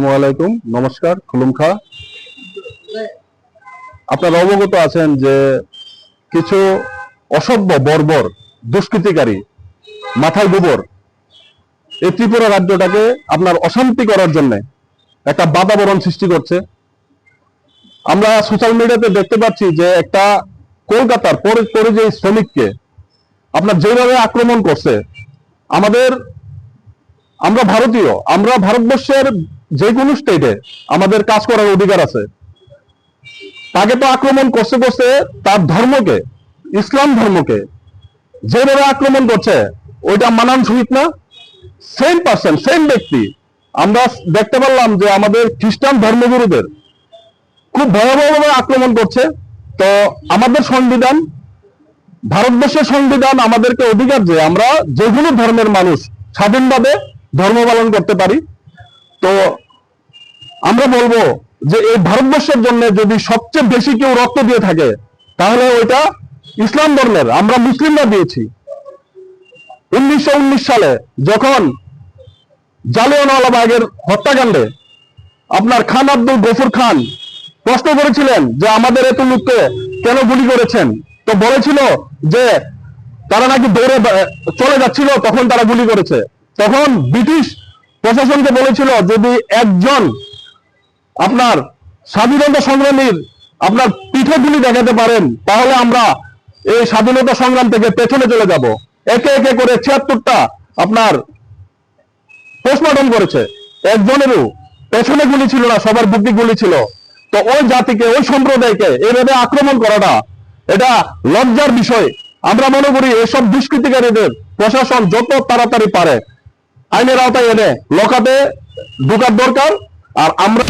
আসসালামু আলাইকুম। নমস্কার, খুলুম খা। আপনারা অবগত আছেন যে কিছু অসভ্য, বর্বর, দুষ্কৃতিকারী মাথায় গোবর, এই ত্রিপুরা রাজ্যটাকে আপনার অশান্তি করার জন্য একটা বাতাবরণ সৃষ্টি করছে। আমরা সোশ্যাল মিডিয়াতে দেখতে পাচ্ছি যে একটা কলকাতার পরে, পরিযায়ী শ্রমিককে আপনার যেভাবে আক্রমণ করছে, আমাদের, আমরা ভারতীয়, আমরা ভারতবর্ষের যে কোনো স্টেটে আমাদের কাজ করার অধিকার আছে। তাকে তো আক্রমণ করছে করছে তার ধর্মকে, ইসলাম ধর্মকে, যেভাবে আক্রমণ করছে, ওইটা মানানসহিত না। সেম পার্সন সেম ব্যক্তি। আমরা দেখতে পারলাম যে আমাদের খ্রিস্টান ধর্মগুরুদের খুব ভয়াবহভাবে আক্রমণ করছে। তো আমাদের সংবিধান, ভারতবর্ষের সংবিধান আমাদেরকে অধিকার যে আমরা যে কোনো ধর্মের মানুষ স্বাধীনভাবে ধর্ম পালন করতে পারি। তো আমরা বলব যে এই ভারতবর্ষের জন্য যদি সবচেয়ে বেশি কেউ রক্ত দিয়ে থাকে, তাহলে ওইটা ইসলাম ধর্মের, আমরা মুসলিমরা দিয়েছি। উনিশশো সালে যখন জালিয়ানওয়ালাবাগের হত্যাকাণ্ডে আপনার খান আব্দুল গফুর খান প্রশ্ন করেছিলেন যে আমাদের এত লোককে কেন গুলি করেছেন? তো বলেছিল যে তারা নাকি দৌড়ে চলে যাচ্ছিল, তখন তারা গুলি করেছে। তখন ব্রিটিশ প্রশাসনকে বলেছিল যদি একজন আপনার স্বাধীনতা সংগ্রামীর আপনার পিঠে গুলি দেখাতে পারেন, তাহলে আমরা এই স্বাধীনতা সংগ্রাম থেকে পেছনে চলে যাব। একে একে করে ছিয়াত্তরটা আপনার পোস্টমর্টম করেছে। একজনেরও পেছনে গুলি ছিল না, সবার বুদ্ধি গুলি ছিল। তো ওই জাতিকে, ওই সম্প্রদায়কে এভাবে আক্রমণ করাটা, এটা লজ্জার বিষয়। আমরা মনে করি এসব দুষ্কৃতিকারীদের প্রশাসন যত তাড়াতাড়ি পারে আইনের আওতায় এনে লকাতে ঢোকার দরকার আর আমরা